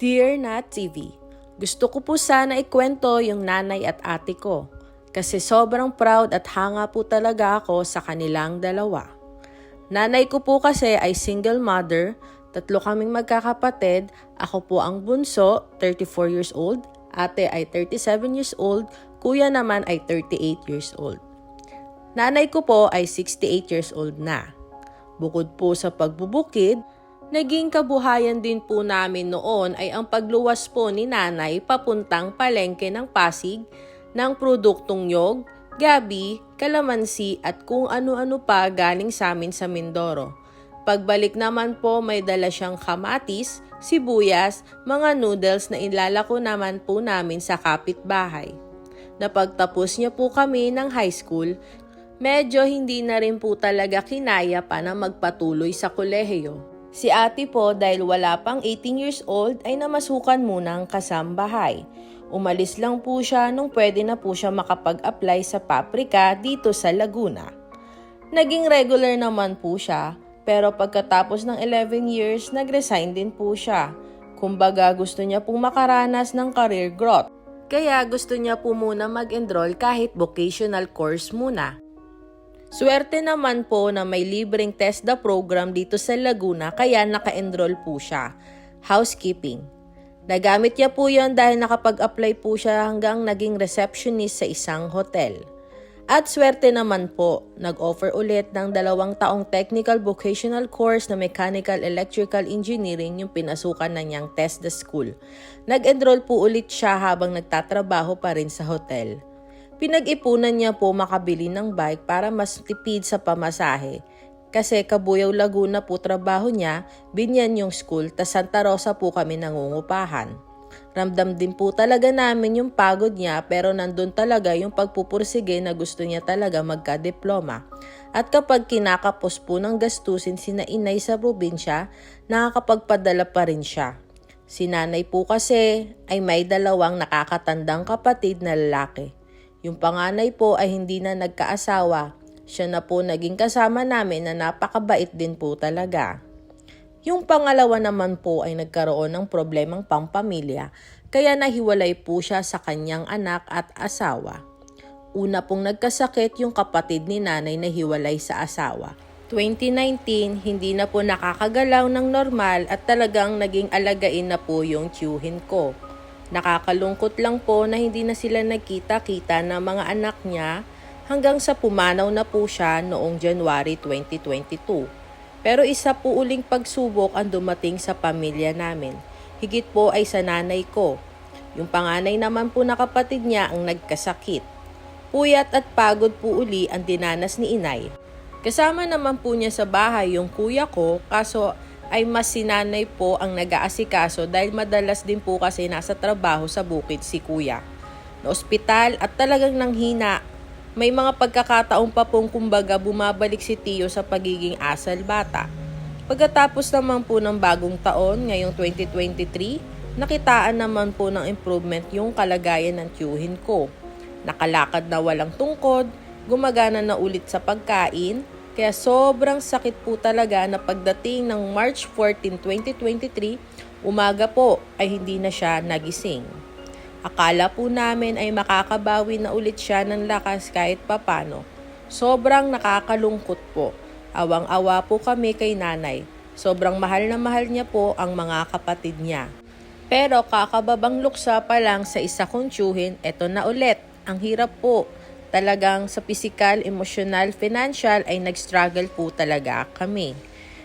Dear Nat TV, gusto ko po sana ikwento yung nanay at ate ko kasi sobrang proud at hanga po talaga ako sa kanilang dalawa. Nanay ko po kasi ay single mother, tatlo kaming magkakapatid, ako po ang bunso, 34 years old, ate ay 37 years old, kuya naman ay 38 years old. Nanay ko po ay 68 years old na. Bukod po sa pagbubukid, naging kabuhayan din po namin noon ay ang pagluwas po ni nanay papuntang palengke ng Pasig ng produktong nyog, gabi, kalamansi at kung ano-ano pa galing sa amin sa Mindoro. Pagbalik naman po may dala siyang kamatis, sibuyas, mga noodles na ilalako naman po namin sa kapitbahay. Napagtapos niya po kami ng high school, medyo hindi na rin po talaga kinaya pa na magpatuloy sa kolehiyo. Si ate po dahil wala pang 18 years old ay namasukan muna ang kasambahay. Umalis lang po siya nung pwede na po siya makapag-apply sa paprika dito sa Laguna. Naging regular naman po siya, pero pagkatapos ng 11 years, nag-resign din po siya. Kumbaga gusto niya pong makaranas ng career growth. Kaya gusto niya po muna mag-enroll kahit vocational course muna. Swerte naman po na may libreng TESDA program dito sa Laguna kaya naka-enroll po siya. Housekeeping. Nagamit niya po yon dahil nakapag-apply po siya hanggang naging receptionist sa isang hotel. At swerte naman po, nag-offer ulit ng dalawang taong technical vocational course na mechanical electrical engineering yung pinasukan na niyang TESDA school. Nag-enroll po ulit siya habang nagtatrabaho pa rin sa hotel. Pinag-ipunan niya po makabili ng bike para mas tipid sa pamasahe. Kasi Kabuyaw Laguna po trabaho niya, binyan yung school, tas Santa Rosa po kami nangungupahan. Ramdam din po talaga namin yung pagod niya pero nandun talaga yung pagpupursige na gusto niya talaga magka-diploma. At kapag kinakapos po ng gastusin sina inay sa probinsya, nakakapagpadala pa rin siya. Si nanay po kasi ay may dalawang nakakatandang kapatid na lalaki. Yung panganay po ay hindi na nagkaasawa. Siya na po naging kasama namin na napakabait din po talaga. Yung pangalawa naman po ay nagkaroon ng problemang pampamilya kaya nahiwalay po siya sa kanyang anak at asawa. Una pong nagkasakit yung kapatid ni nanay na hiwalay sa asawa. 2019, hindi na po nakakagalaw ng normal at talagang naging alagain na po yung tiyuhin ko. Nakakalungkot lang po na hindi na sila nagkita-kita ng mga anak niya hanggang sa pumanaw na po siya noong January 2022. Pero isa po uling pagsubok ang dumating sa pamilya namin. Higit po ay sa nanay ko. Yung panganay naman po na kapatid niya ang nagkasakit. Puyat at pagod po uli ang dinanas ni inay. Kasama naman po niya sa bahay yung kuya ko kaso ay mas sinanay po ang nag-aasikaso dahil madalas din po kasi nasa trabaho sa bukid si kuya. Na ospital at talagang nanghina may mga pagkakataon pa pong kumbaga bumabalik si Tio sa pagiging asal bata. Pagkatapos naman po ng bagong taon, ngayong 2023, nakitaan naman po ng improvement yung kalagayan ng tiyuhin ko. Nakalakad na walang tungkod, gumagana na ulit sa pagkain, kaya sobrang sakit po talaga na pagdating ng March 14, 2023, umaga po ay hindi na siya nagising. Akala po namin ay makakabawi na ulit siya ng lakas kahit papano. Sobrang nakakalungkot po. Awang-awa po kami kay nanay. Sobrang mahal na mahal niya po ang mga kapatid niya. Pero kakababang luksa pa lang sa isa kong tiyuhin, eto na ulit. Ang hirap po. Talagang sa physical, emotional, financial ay nag-struggle po talaga kami.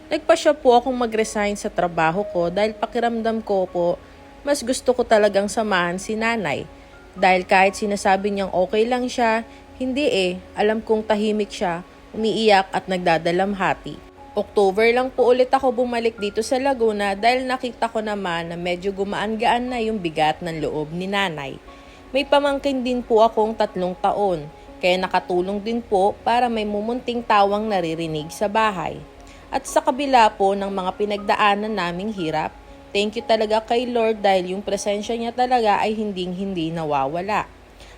Nagpasya po akong mag-resign sa trabaho ko dahil pakiramdam ko po mas gusto ko talagang samahan si nanay. Dahil kahit sinasabi niyang okay lang siya, hindi eh, alam kong tahimik siya, umiiyak at nagdadalamhati. October lang po ulit ako bumalik dito sa Laguna dahil nakita ko naman na medyo gumaan-gaan na yung bigat ng loob ni nanay. May pamangkin din po akong tatlong taon, kaya nakatulong din po para may mumunting tawang naririnig sa bahay. At sa kabila po ng mga pinagdaanan naming hirap, Thank you talaga kay Lord dahil yung presensya niya talaga ay hinding-hindi nawawala.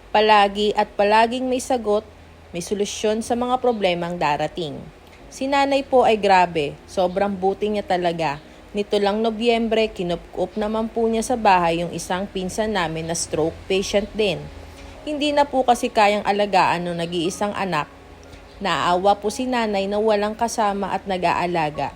Palagi at palaging may sagot, may solusyon sa mga problemang darating. Si nanay po ay grabe, sobrang buti niya talaga. Nito lang Nobyembre, kinup naman po niya sa bahay yung isang pinsan namin na stroke patient din. Hindi na po kasi kayang alagaan ng nag-iisang anak. Naaawa po si nanay na walang kasama at nag-aalaga.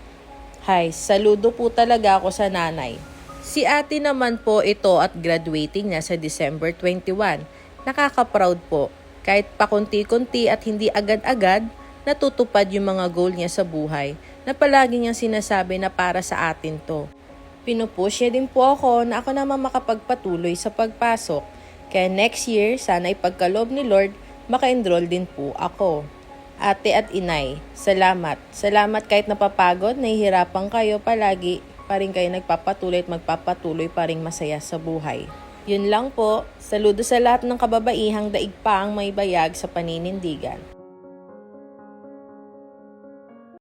Hay, saludo po talaga ako sa nanay. Si ate naman po ito at graduating na sa December 21. Nakaka-proud po. Kahit pakunti-kunti at hindi agad-agad, natutupad yung mga goal niya sa buhay na palagi niyang sinasabi na para sa atin to. Pinupush niya din po ako na ako naman makapagpatuloy sa pagpasok. Kaya next year, sana ipagkalob ni Lord, maka-enroll din po ako. Ate at inay, salamat. Salamat kahit napapagod, nahihirapan kayo palagi, pa rin kayo nagpapatuloy at magpapatuloy pa rin masaya sa buhay. Yun lang po. Saludo sa lahat ng kababaihang daig pa ang may bayag sa paninindigan.